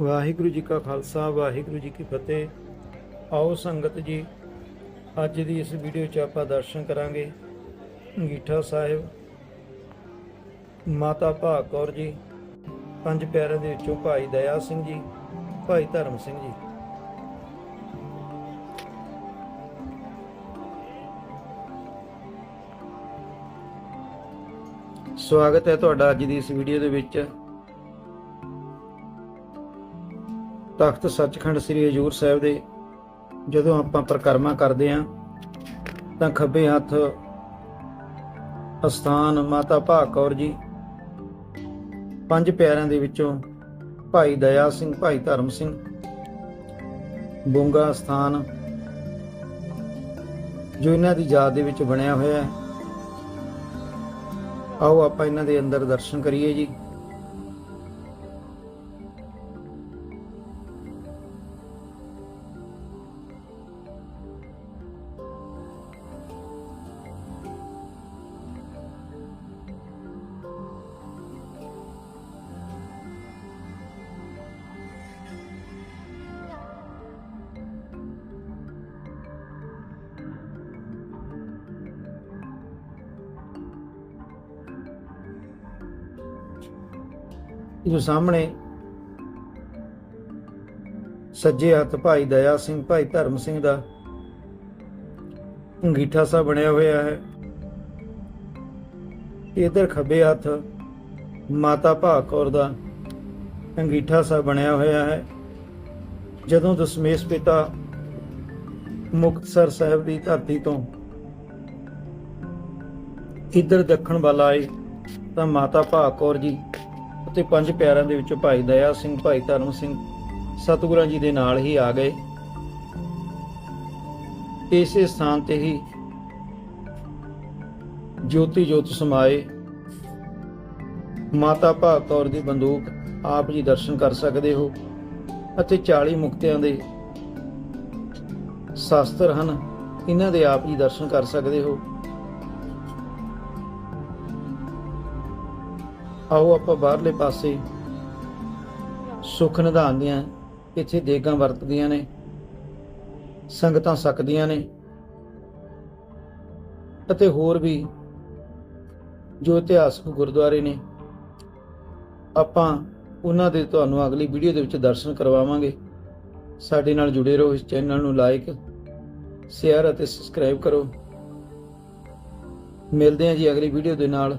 ਵਾਹਿਗੁਰੂ ਜੀ ਕਾ ਖਾਲਸਾ, ਵਾਹਿਗੁਰੂ ਜੀ ਕੀ ਫਤਿਹ। ਆਓ ਸੰਗਤ ਜੀ, ਅੱਜ ਦੀ ਇਸ ਵੀਡੀਓ 'ਚ ਆਪਾਂ ਦਰਸ਼ਨ ਕਰਾਂਗੇ ਅੰਗੀਠਾ ਸਾਹਿਬ, ਮਾਤਾ ਭਾਗ ਕੌਰ ਜੀ, ਪੰਜ ਪਿਆਰਿਆਂ ਦੇ ਵਿੱਚੋਂ ਭਾਈ ਦਇਆ ਸਿੰਘ ਜੀ, ਭਾਈ ਧਰਮ ਸਿੰਘ ਜੀ। ਸਵਾਗਤ ਹੈ ਤੁਹਾਡਾ ਅੱਜ ਦੀ ਇਸ ਵੀਡੀਓ ਦੇ ਵਿੱਚ। ਤਖਤ ਸੱਚਖੰਡ ਸ੍ਰੀ ਹਜੂਰ ਸਾਹਿਬ ਦੇ ਜਦੋਂ ਆਪਾਂ ਪ੍ਰਕਰਮਾ ਕਰਦੇ ਹਾਂ, ਤਾਂ ਖੱਬੇ ਹੱਥ ਅਸਥਾਨ ਮਾਤਾ ਭਾਗ ਕੌਰ ਜੀ, ਪੰਜ ਪਿਆਰਿਆਂ ਦੇ ਵਿੱਚੋਂ ਭਾਈ ਦਇਆ ਸਿੰਘ, ਭਾਈ ਧਰਮ ਸਿੰਘ, ਬੁੰਗਾ ਸਥਾਨ ਜੋ ਇਹਨਾਂ ਦੀ ਯਾਦ ਦੇ ਵਿੱਚ ਬਣਿਆ ਹੋਇਆ ਹੈ। ਆਓ ਆਪਾਂ ਇਹਨਾਂ ਦੇ ਅੰਦਰ ਦਰਸ਼ਨ ਕਰੀਏ ਜੀ। ਜੋ ਸਾਹਮਣੇ ਸੱਜੇ ਹੱਥ ਭਾਈ ਦਇਆ ਸਿੰਘ, ਭਾਈ ਧਰਮ ਸਿੰਘ ਦਾ ਅੰਗੀਠਾ ਸਾਹਿਬ ਬਣਿਆ ਹੋਇਆ ਹੈ। ਇਧਰ ਖੱਬੇ ਹੱਥ ਮਾਤਾ ਭਾਗ ਕੌਰ ਦਾ ਅੰਗੀਠਾ ਸਾਹਿਬ ਬਣਿਆ ਹੋਇਆ ਹੈ। ਜਦੋਂ ਦਸ਼ਮੇਸ਼ ਪਿਤਾ ਮੁਕਤਸਰ ਸਾਹਿਬ ਦੀ ਧਰਤੀ ਤੋਂ ਇਧਰ ਦੱਖਣ ਵੱਲ ਆਏ ਤਾਂ ਮਾਤਾ ਭਾਗ ਕੌਰ ਜੀ ਅਤੇ ਪੰਜ ਪਿਆਰਿਆਂ ਦੇ ਵਿੱਚੋਂ ਭਾਈ ਦਇਆ ਸਿੰਘ, ਭਾਈ ਧਰਮ ਸਿੰਘ ਸਤਿਗੁਰਾਂ ਜੀ ਦੇ ਨਾਲ ਹੀ ਆ ਗਏ। ਇਸੇ ਸਥਾਨ ਤੇ ਹੀ ਜੋਤੀ ਜੋਤ ਸਮਾਏ। ਮਾਤਾ ਭਾਗ ਕੌਰ ਦੀ ਬੰਦੂਕ ਆਪ ਜੀ ਦਰਸ਼ਨ ਕਰ ਸਕਦੇ ਹੋ ਅਤੇ 40 ਮੁਕਤਿਆਂ ਦੇ ਸ਼ਾਸਤਰ ਹਨ, ਇਹਨਾਂ ਦੇ ਆਪ ਜੀ ਦਰਸ਼ਨ ਕਰ ਸਕਦੇ ਹੋ। ਆਓ ਆਪਾਂ ਬਾਹਰਲੇ ਪਾਸੇ ਸੁਖ ਨਿਧਾਨ ਦੀਆਂ ਇੱਥੇ ਦੇਗਾਂ ਵਰਤਦੀਆਂ ਨੇ, ਸੰਗਤਾਂ ਸਕਦੀਆਂ ਨੇ ਅਤੇ ਹੋਰ ਵੀ ਜੋ ਇਤਿਹਾਸਕ ਗੁਰਦੁਆਰੇ ਨੇ, ਆਪਾਂ ਉਹਨਾਂ ਦੇ ਤੁਹਾਨੂੰ ਅਗਲੀ ਵੀਡੀਓ ਦੇ ਵਿੱਚ ਦਰਸ਼ਨ ਕਰਵਾਵਾਂਗੇ। ਸਾਡੇ ਨਾਲ ਜੁੜੇ ਰਹੋ, ਇਸ ਚੈਨਲ ਨੂੰ ਲਾਈਕ ਸ਼ੇਅਰ ਅਤੇ ਸਬਸਕ੍ਰਾਈਬ ਕਰੋ। ਮਿਲਦੇ ਹਾਂ ਜੀ ਅਗਲੀ ਵੀਡੀਓ ਦੇ ਨਾਲ।